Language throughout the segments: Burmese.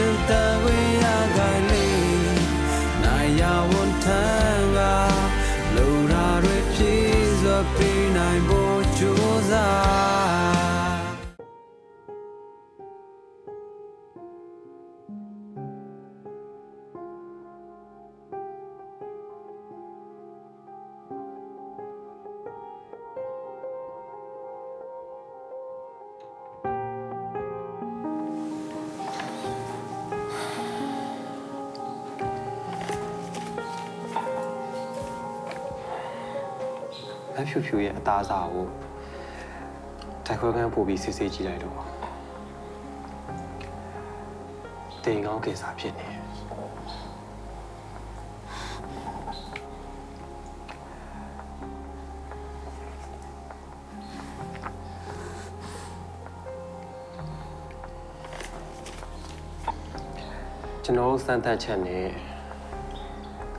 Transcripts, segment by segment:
ရှ မဖြူဖြူရဲ့အသားစားကိုတိုက်ခွဲခန်းပို့ပြီးစစ်ဆေးကြည့်လိုက်တော့တင်ကောင်းကင်စာဖြစ်နေတယ်ကျွန်တော်တို့စမ်းသပ်ချက်နဲ့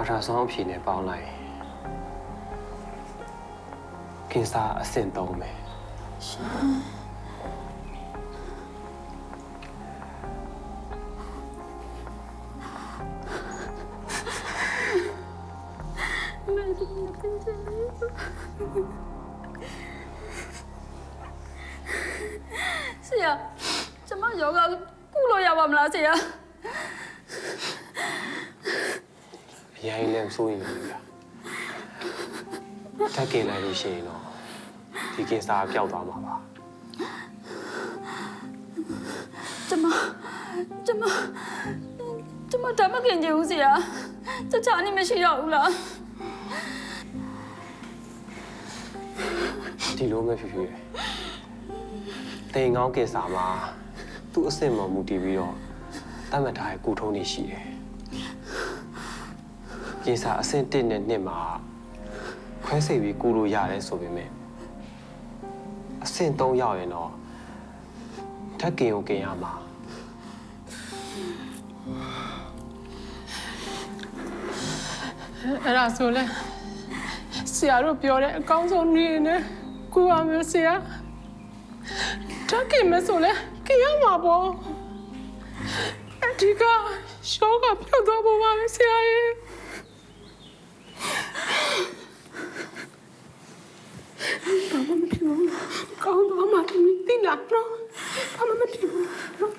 အထာဆောင်အဖြေနဲ့ပေါင်းလိုက် ကင်ဆာအဆင့်3ပဲဆရာကျမယောဂကုလို့ရပါမလားဆရာအရင်လည်းစိုးရင်လည်းဗျာထပ်กินလိုက်လို့ရှိရင်တော့ ဒီကင်ဆာပျောက်သွားမှာပါကျမကျမကျမဓာတ်မကင်ကြဘူးဆရာတခြားနေမရှိတော့ဘူးလားဒီလိုပဲဖြစ်ဖြစ်တင်ကောင်းကင်ဆာမှာသူ့အဆင့်မှမူတည်ပြီးတော့တတ်မှတ်ထားတဲ့ကုထုံးတွေရှိတယ်ကင်ဆာအဆင့်1နဲ့2မှာခွဲစိတ်ပြီးကုလို့ရတယ်ဆိုပေမဲ့ အဆင့်3ရောက်ရင်တော့ထက်ကင်ကိုကင်ရမှာအဲ့ဒါဆိုလဲဆရာတို့ပြောတဲ့အကောင်းဆုံးနည်းနဲ့ကိုရမျိုးဆရာထက်ကင်မဆိုလဲကင်ရမှာပေါ့အဓိကရှောကပြုတ်သွားပုံပါပဲဆရာရဲ့ ကောင်းတော့မှတိလာတော့ဘာမှမဖြစ်ဘူးတော့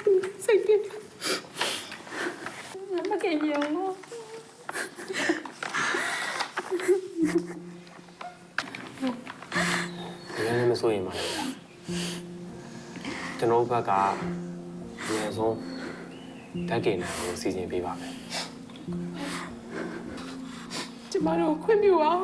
စိတ်ပြင်းဓာတ်မကင်ကြဘူး။ဘယ်လည်းမစိုးရင်ပါလေဗျာ။ကျွန်တော်တို့ဘက်ကအရင်ဆုံးဓာတ်ကိန်းကိုစီစဉ်ပေးပါမယ်ကျမတို့ခွင့်ပြုအောင်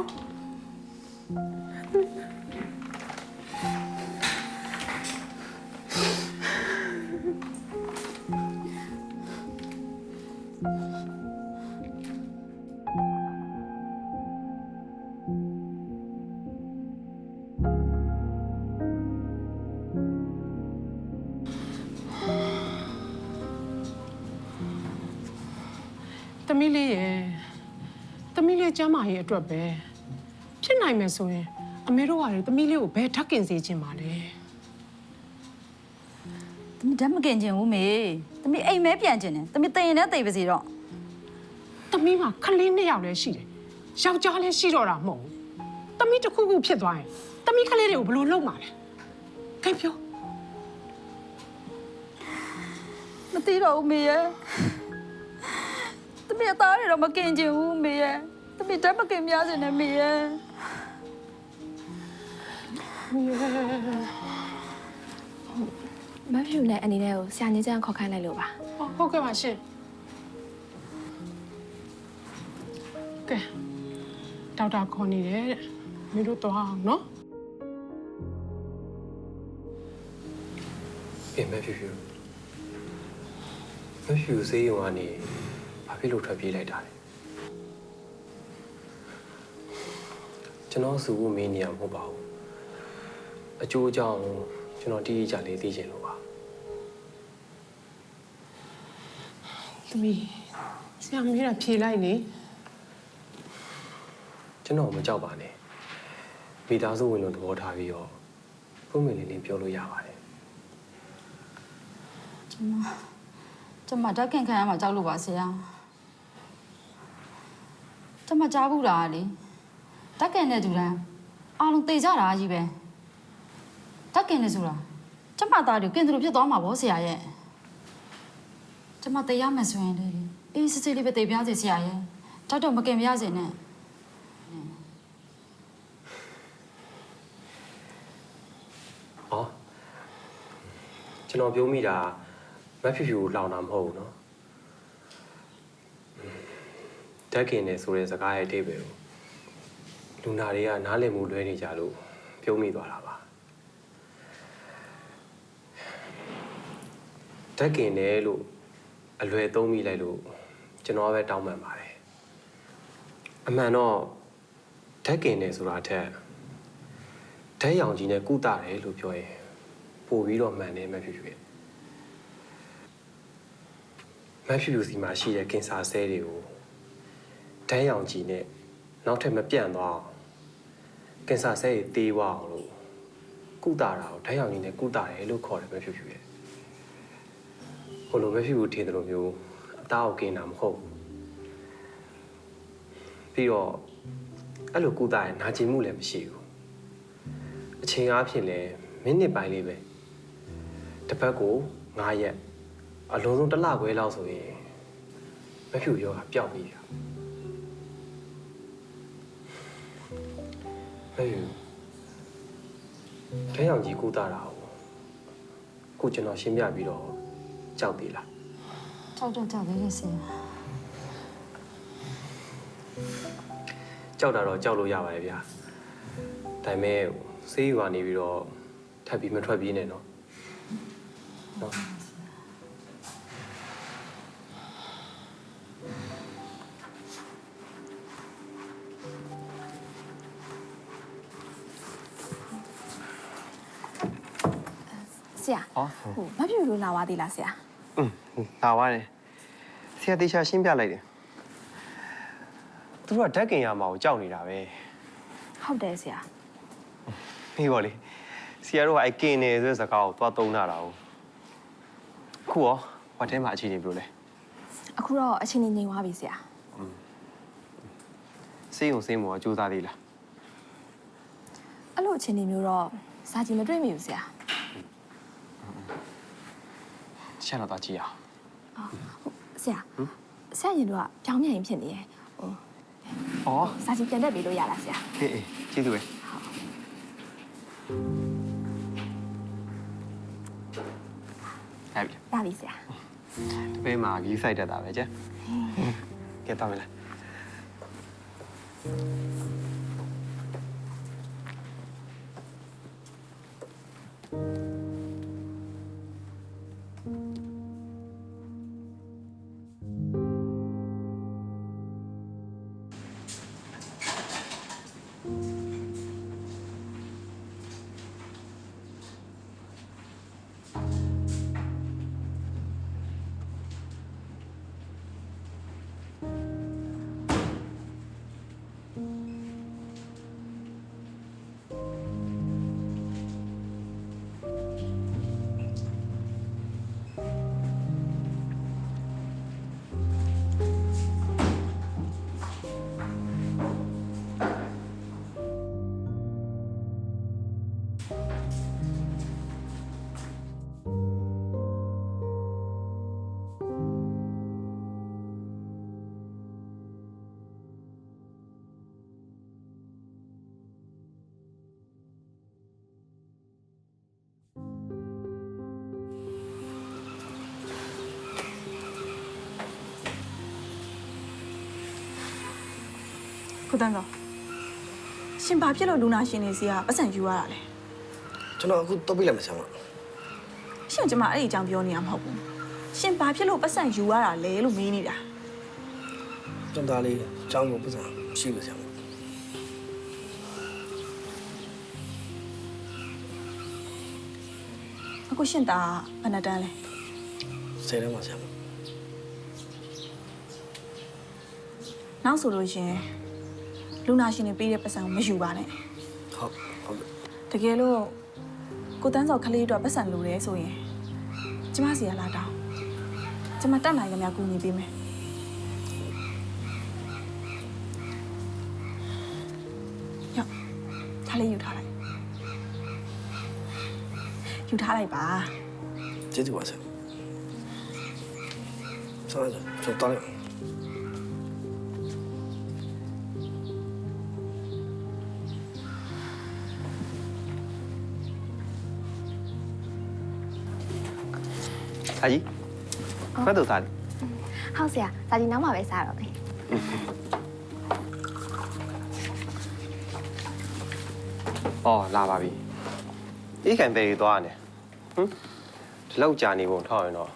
သမီးလေးရဲ့သမီးလေးကျမ်းမာရေးအတွက်ပဲဖြစ်နိုင်မယ်ဆိုရင်အမေတို့ကလေသမီးလေးကိုဘယ်ထပ်ကင်စေချင်ပါလဲသမီးဓာတ်မကင်ကြဘူးမေသမီးအိမ်မဲပြန်ကျင်တယ်သမီးတင်ရင်လည်းတိတ်ပါစေတော့သမီးမှာခလေးနှစ်ယောက်လည်းရှိတယ်ယောက်ျားလည်းရှိတော့တာမဟုတ်ဘူးသမီးတစ်ခုခုဖြစ်သွားရင်သမီးခလေးတွေကိုဘယ်လိုလုပ်မှာလဲခိုင်ပြောမသိတော့ဘူးမေရဲ့သ မီးအသားတွေတော့မကင်ကြဘူးမေရဲ့သမီးဓာတ်မကင်များစင်တယ်မေရဲ့မဖြူနဲ့အနေနဲ့ကိုဆရာကြီးကျန်းခေါ်ခိုင်းလိုက်လို့ပါဟုတ်ဟုတ်ကဲ့ပါရှင်ကဲဒေါက်တာခေါ်နေတယ်တဲ့မင်းတို့တော့အောင်နော်။ပြင်မဲ့ဖြူဖြူ။မဖြူစေးရုံကနေ ဘာဖြစ်လို့ထွက်ပြေးလိုက်တာလဲ။ကျွန်တော်စုဖို့မင်းနေရမဟုတ်ပါဘူး။အကျိုးအကြောင်းကျွန်တော်တိတိကျကျလေးသိချင်လို့ပါသမီးဆရာမေးတာဖြေလိုက်လေ။ကျွန်တော်မကြောက်ပါနဲ့။မိသားစုဝင်လို့သဘောထားပြီးတော့ပုံမင်းလေးလေးပြောလို့ရပါတယ်ကျမကျကျမဓာတ်ခင်ခံရမှာကြောက်လို့ပါဆရာ ကျမကြားဘူးလားလေဓာတ်ခင်တဲ့သူတန်းအားလုံးတေကြတာကြီးပဲဓာတ်ခင်နေဆိုတာကျမသားတွေကင်တယ်လို့ဖြစ်သွားမှာဗောဆရာရဲ့ကျမတေရမယ်ဆိုရင်လေအေးစစ်စစ်လေးပဲတေပြားစီဆရာရဲ့ဓာတ်တော့မကင်ပြရစေနဲ့ ဟောကျွန်တော်ပြောမိတာမက်ဖြူဖြူကိုလောင်တာမဟုတ်ဘူးเนาะ ဓာတ်ကင်နေဆိုတဲ့စကားရဲ့အဓိပ္ပာယ်ကိုလူနာတွေကနားလည်မှုလွဲနေကြလို့ပြောမိသွားတာပါဓာတ်ကင်နေလို့အလွယ်သုံးမိလိုက်လို့ကျွန်တော်ပဲတောင်းပန်ပါတယ်အမှန်တော့ဓာတ်ကင်နေဆိုတာထက်ဓာတ်ရောင်ကြီးနဲ့ကုသတယ်လို့ပြောရင်ပို့ပြီးတော့မှန်တယ်မဖြစ်ဖြစ်မဖြစ်ဖြစ်စီမှာရှိတဲ့ကင်ဆာဆဲတွေကို ဓာတ်ရောင်ကြီးနဲ့နောက်ထပ်မပြန့်သွားအောင်ကင်ဆာဆဲတွေတေးသွားအောင်လို့ကုသတာကိုဓာတ်ရောင်ကြီးနဲ့ကုသတယ်လို့ခေါ်တယ်မဖြစ်ဖြစ်ရဲ့ဟိုလိုမဖြစ်ဘူးထင်တယ်လို့မျိုးအသားကိုกินတာမဟုတ်ဘူးပြီးတော့အဲ့လိုကုသရင်နာကျင်မှုလည်းမရှိဘူးအချိန်အားဖြင့်လည်းမိနစ်ပိုင်းလေးပဲတစ်ပတ်ကို9ရက်အလုံးစုံတစ်လခွဲလောက်ဆိုရင်မဖြူရောဂါပျောက်ပြီဗျာ မဖြူခဲရောင်ကြီးကုသတာကိုခုကျွန်တော်ရှင်းပြပြီးတော့ကြောက်သေးလားကြောက်တော့ကြောက်သေးတယ်ဆရာကြောက်တာတော့ကြောက်လို့ရပါတယ်ဗျာဒါပေမဲ့ဆေးယူကနေပြီးတော့ထပ်ပြီးမထွက်ပြေးနဲ့နော်နော် ဆရာဟောဟိုမပြူလို့လာသွားသေးလားဆရာอืมလာပါတယ်ဆရာတေချာရှင်းပြလိုက်တယ်သူတို့ကဓာတ်ကင်ရမှာကိုကြောက်နေတာပဲဟုတ်တယ်ဆရာပြီးပါလေဆရာတို့ကအဲ့ကင်နေဆိုတဲ့စကားကိုသွားသုံးတာတာကိုခုရောဟိုထဲမှာအခြေအနေဘယ်လိုလဲအခုတော့အချိန်ကြီးငြိမ်သွားပြီဆရာစေးုံစေးမောကစူးစမ်းသေးလားအဲ့လိုအချိန်ကြီးမျိုးတော့စာကြည့်မတွေ့မိဘူးဆရာ တစ်ချက်တော့သွားကြည့်အောင်ဟုတ်ဆရာဆရာရင်တော့ပြောင်းပြန်ရင်ဖြစ်နေရယ်ဟိုဩစာကြည့်ပြန်တက်ပြီးလို့ရလားဆရာအေးအေးကျေးဇူးပဲဟဲ့ပြီရပြီဆရာတပေးမှာဂီးဆိုင်တက်တာပဲကျဲကဲတော့မလား ကိုတန်းတော့ရှင်ဘာဖြစ်လို့လူနာရှင်နေစီကပတ်စံယူရတာလဲကျွန်တော်အခုတော့ပြလိုက်မှာဆရာမရှင်ကျမအဲ့ဒီအကြောင်းပြောနေရမှာမဟုတ်ဘူးရှင်ဘာဖြစ်လို့ပတ်စံယူရတာလဲလို့မေးနေတာကျွန်တော်လေးအကြောင်းကိုပတ်စံရှိလို့ဆရာမအခုရှင်သားဘယ်နှတန်းလဲဆယ်တန်းမှာဆရာမနောက်ဆိုလို့ရှင် လူနာရှင်နေပေးတဲ့ပတ်စံကိုမယူပါနဲ့ဟုတ်ဟုတ်ကဲ့တကယ်လို့ကိုတန်းစော်ခလေးအတွက်ပတ်စံလိုတယ်ဆိုရင်ကျမစီကလာတောင်းကျကျမတက်နိုင်ကြများကူညီပေးမယ်ယောဒါလေးယူထားလိုက်ယူထားလိုက်ပါကျေးဇူးပါဆရာဆောင်းကျွန်တော်တောင်းလိုက် 阿ကြီးဖတ်တော့သားလေ ဟုတ်ဆရာဒါဒီနောက်မှပဲစားတော့မယ် အော်လာပါပြီအေးခံပဲသွားရတယ်ဟမ်ဒီလောက်ကြာနေပုံထောက်ရင်တော့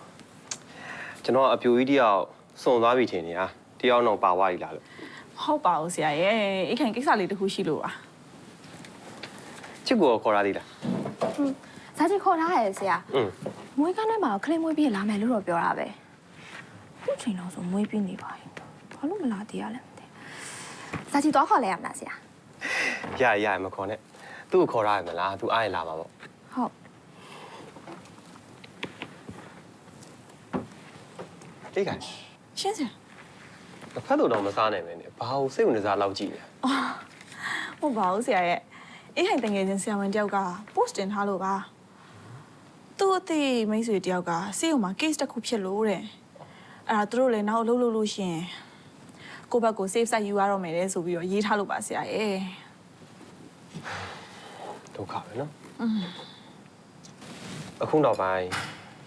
ကျွန်တော်အပြူကြီးတယောက်စုံသွားပြီထင်နေတာတယောက်တော့ပါသွားပြီလားလို့ ဟုတ်ပါဘူးဆရာရဲ့အိတ်ခိုင်ကိစ္စလေးတစ်ခုရှိလို့ပါ ချစ်ကိုခေါ်ရသေးလား ဇာကြီးခေါ်ထားရဲ့ဆရာ อืม မွေးကန်းထဲမှာခလေးမွေးပြီးလာမယ်လို့တော့ပြောတာပဲခုချိန်တော့ဆိုမွေးပြီးနေပါရင်ဘာလို့မလာသေးရလဲမသိဇာကြီးတော့ခေါ်လဲရမလားဆရာရရရမခေါ်နဲ့သူ့ကိုခေါ်ရရမလားသူအားရလာမှာပေါ့ဟုတ်အေးခံရှင်းစရာဖတ်တော့တော့မစားနိုင်ပဲနဲ့ဘာလို့စိတ်ဝင်စားလောက်ကြည့်လဲဟုတ်ပါဘူးဆရာရဲ့အိတ်ခိုင်တငယ်ချင်းဆရာဝန်တယောက်က post တင်ထားလို့ပါ သူ့အသေးမိတ်ဆွေတယောက်ကစေးုံမှာ case တစ်ခုဖြစ်လို့တဲ့အဲ့ဒါသူတို့လည်းနောက်အလုပ်လုပ်လို့ရှရင်ကိုယ့်ဘက်ကို save site ယူရတော့မယ်တဲ့ဆိုပြီးတော့ရေးထားလို့ပါဆရာရဲ့ဒုက္ခပဲနော်အခုတော့ပိုင်း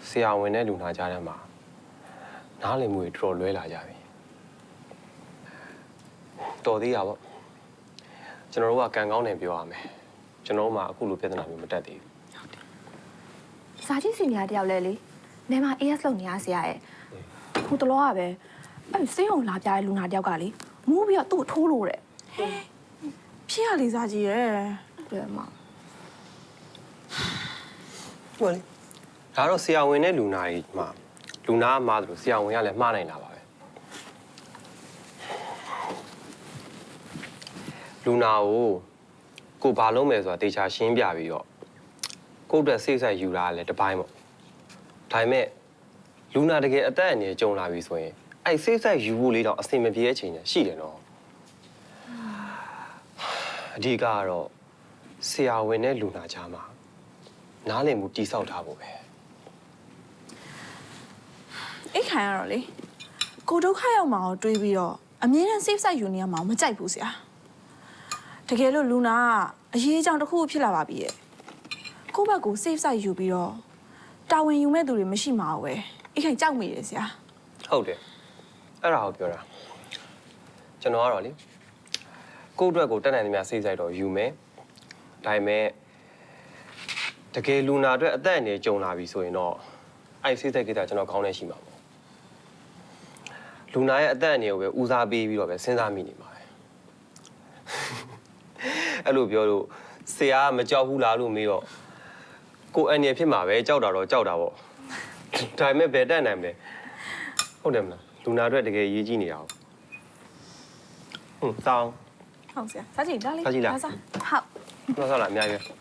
ဆရာဝန်နဲ့လူနာကြားထဲမှာနားလည်မှုတွေတော်တော်လွဲလာကြပြီတော်သေးရပေါ့ကျွန်တော်တို့ကကံကောင်းတယ်ပြောရမယ်ကျွန်တော်တို့မှအခုလိုပြဿနာမျိုးမတက်သေးဘူး ဇာကြီးစီနီယာတယောက်လဲလေနေမှာ AS လုပ်နေရဆရာရဲ့ခုတလောကပဲအဲ့စေးုံလာပြတဲ့လူနာတယောက်ကလေမူးပြီးတော့သူ့ကိုထိုးလို့တဲ့ဖြစ်ရလေးစားကြီးရဲ့တွေ့မှာဟုတ်လေဒါတော့ဆရာဝန်နဲ့လူနာတွေမှာလူနာကမှားတယ်လို့ဆရာဝန်ကလည်းမှားနိုင်တာပါပဲလူနာကိုကိုဘာလုံးမယ်ဆိုတာတေချာရှင်းပြပြီးတော့ ကိုယ့်အတွက်စိတ်ဆက်ယူတာကလည်းတစ်ပိုင်းပေါ့ဒါပေမဲ့လူနာတကယ်အသက်အန္တရာယ်ကြုံလာပြီဆိုရင်အဲ့စိတ်ဆက်ယူဖို့လေးတော့အဆင်မပြေတဲ့အချိန်ညာရှိတယ်နော်အဓိကကတော့ဆရာဝန်နဲ့လူနာကြားမှာနားလည်မှုတိဆောက်ထားဖို့ပဲအိတ်ခိုင်ရတော့လေကိုဒုက္ခရောက်မှာကိုတွေးပြီးတော့အမြဲတမ်း save site ယူနေရမှာကိုမကြိုက်ဘူးဆရာတကယ်လို့လူနာကအရေးအကြောင်းတစ်ခုခုဖြစ်လာပါပြီရဲ့ ကိုယ့်ဘက်ကို save site ယူပြီးတော့တာဝန်ယူမဲ့သူတွေမရှိမှာပဲအိတ်ခိုင်ကြောက်မိတယ်ဆရာဟုတ်တယ်အဲ့ဒါကိုပြောတာကျွန်တော်ကတော့လေကိုယ့်အတွက်ကိုတက်နိုင်သမျှစိတ်ဆိုင်တော့ယူမယ်ဒါပေမဲ့တကယ်လူနာအတွက်အသက်အန္တရာယ်ကြုံလာပြီဆိုရင်တော့အဲ့စိတ်ဆိုင်ကိစ္စကျွန်တော်ခေါင်းထဲရှိမှာပေါ့လူနာရဲ့အသက်အန္တရာယ်ကိုပဲဦးစားပေးပြီးတော့ပဲစဉ်းစားမိနေမှာပဲအဲ့လိုပြောလို့ဆရာကမကြောက်ဘူးလားလို့မေးတော့ ကိုယ်အန္တရာယ်ဖြစ်မှာပဲကြောက်တာတော့ကြောက်တာပေါ့ဒါပေမဲ့ဘယ်တက်နိုင်မလဲဟုတ်တယ်မလားလူနာအတွက်တကယ်ရေးကြည့်နေတာဟုတ်ဟွန်းတောင်းဟုတ်ဆရာစားကြည့်ဒါလေးစားကြည့်လားဒါစားဟုတ် တော့ဆောက်လာအများကြီးပဲ